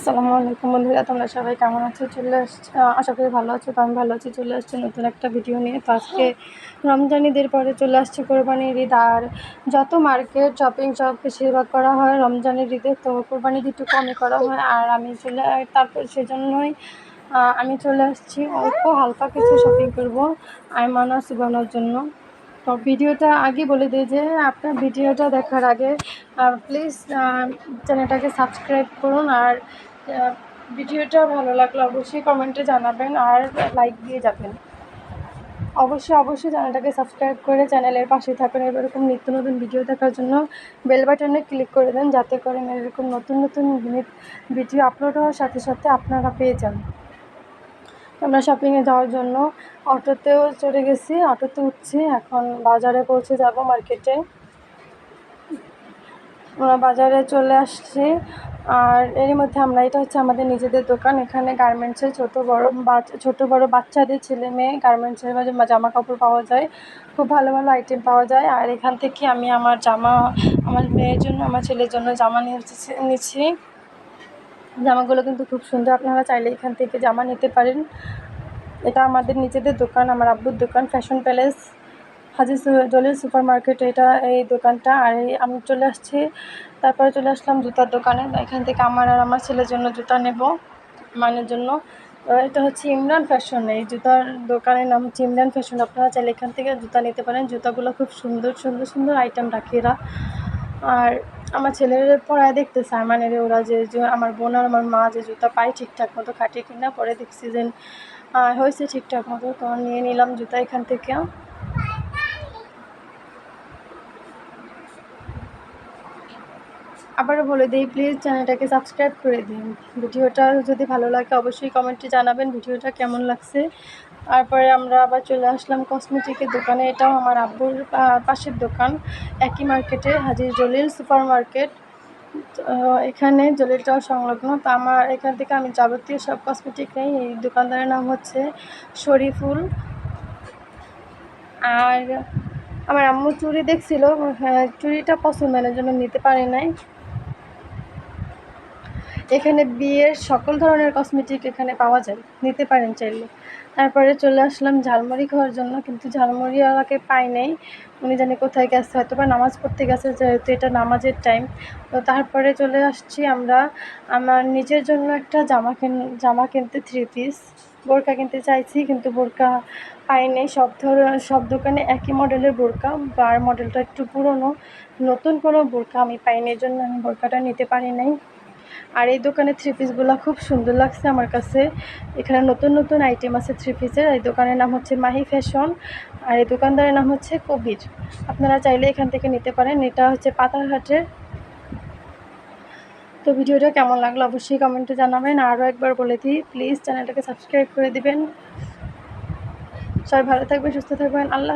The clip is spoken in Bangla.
আসসালামু আলাইকুম বন্ধুরা, তোমরা সবাই কেমন আছো? চলে আসছে আশা করি ভালো আছো, তো আমি ভালো আছি, চলে আসছি নতুন একটা ভিডিও নিয়ে। তো আজকে রমজান ঈদের পরে চলে আসছে কোরবানির ঈদ, আর যত মার্কেট শপিং সব বেশিরভাগ করা হয় রমজানের ঈদে, তো কোরবানির একটু কমই করা হয়। আর আমি চলে, তারপর সেজন্যই আমি চলে আসছি, অল্প হালকা কিছু শপিং করব, আয়মানা সুবানোর জন্য। তো ভিডিওটা আগে বলে দিই যে, আপনার ভিডিওটা দেখার আগে প্লিজ চ্যানেলটাকে সাবস্ক্রাইব করুন, আর ভিডিওটা ভালো লাগলে অবশ্যই কমেন্টে জানাবেন আর লাইক দিয়ে যাবেন। অবশ্যই অবশ্যই চ্যানেলটাকে সাবস্ক্রাইব করে চ্যানেলের পাশে থাকুন। এরকম নিত্য নতুন ভিডিও দেখার জন্য বেল বাটনে ক্লিক করে দেন, যাতে করে এরকম নতুন নতুন ভিডিও আপলোড হওয়ার সাথে সাথে আপনারা পেয়ে যান। আমরা শপিংয়ে যাওয়ার জন্য অটোতেও চড়ে গেছি অটোতে উঠছি। এখন বাজারে পৌঁছে যাব মার্কেটে বাজারে চলে আসছি। আর এরই মধ্যে আমরা, এটা হচ্ছে আমাদের নিজেদের দোকান। এখানে গার্মেন্টসের ছোট বড় ছোট বড় বাচ্চাদের ছেলে মেয়ে গার্মেন্টসের জামা কাপড় পাওয়া যায়। খুব ভালো ভালো আইটেম পাওয়া যায়। আর এখান থেকে আমি আমার জামা, আমার মেয়ের জন্য, আমার ছেলের জন্য জামা নিয়ে নিচ্ছি। জামাগুলো কিন্তু খুব সুন্দর। আপনারা চাইলে এখান থেকে জামা নিতে পারেন। এটা আমাদের নিজেদের দোকান, আমার আব্বুর দোকান fashion palace Haji Jalil super market এটা এই দোকানটা। আর এই আমি চলে আসছি। তারপরে চলে আসলাম জুতার দোকানে। এখান থেকে আমার আর আমার ছেলের জন্য জুতা নেব মানের জন্য। এটা হচ্ছে ইমরান ফ্যাশন। এই জুতার দোকানের নাম হচ্ছে ইমরান ফ্যাশন। আপনারা চাইলে এখান থেকে জুতা নিতে পারেন। জুতাগুলো খুব সুন্দর সুন্দর সুন্দর আইটেম রাখে এরা। আর আমার ছেলের পড়ায় দেখতেছে আমানের ওরা যে আমার বোন আর আমার মা যে জুতা পায় ঠিকঠাক মতো খাটিয়ে কিনা, পরে দেখছি যে হয়েছে ঠিকঠাক মতো। তো নিয়ে নিলাম জুতা এখান থেকে। আবারও বলে দিই প্লিজ চ্যানেলটাকে সাবস্ক্রাইব করে দিন। ভিডিওটা যদি ভালো লাগে অবশ্যই কমেন্টে জানাবেন ভিডিওটা কেমন লাগছে। তারপরে আমরা আবার চলে আসলাম কসমেটিকের দোকানে। এটাও আমার আব্বুর পাশের দোকান একই মার্কেটে হাজির জলিল সুপার মার্কেট এখানে জলিলটাও সংলগ্ন। তো আমার এখান থেকে আমি যাবতীয় সব কসমেটিক নেই। এই দোকানদারের নাম হচ্ছে শরীফুল। আর আমার আম্মু চুড়ি দেখছিল হ্যাঁ, চুড়িটা পছন্দের জন্য নিতে পারে নাই। এখানে বিয়ের সকল ধরনের কসমেটিক এখানে পাওয়া যায়, নিতে পারেন চাইলে। তারপরে চলে আসলাম ঝালমুড়ি খাওয়ার জন্য, কিন্তু ঝালমুড়িওয়ালাকে পাই নাই। উনি জানি কোথায় গেছে হয়তো বা নামাজ পড়তে গেছে, যেহেতু এটা নামাজের টাইম তো তারপরে চলে আসছি আমরা আমার নিজের জন্য একটা জামা কিন, জামা কিনতে থ্রি পিস বোরকা কিনতে চাইছি, কিন্তু বোরকা পাই নেই। সব ধরনের সব দোকানে একই মডেলের বোরকা, বার মডেলটা একটু পুরনো। নতুন কোনো বোরকা আমি পাইনি জন্য আমি বোরকাটা নিতে পারি নাই। আর এই দোকানের থ্রি পিসগুলো খুব সুন্দর লাগছে আমার কাছে। এখানে নতুন নতুন আইটেম আছে থ্রি পিসের এই দোকানের নাম হচ্ছে মাহি ফ্যাশন আর এই দোকানদারের নাম হচ্ছে কবির। আপনারা চাইলে এখান থেকে নিতে পারেন। এটা হচ্ছে পাতারহাটের। তো ভিডিওটা কেমন লাগল অবশ্যই কমেন্টে জানাবেন। আরও একবার বলে দিই প্লিজ চ্যানেলটাকে সাবস্ক্রাইব করে দিবেন। সবাই ভালো থাকবেন, সুস্থ থাকবেন। আল্লাহ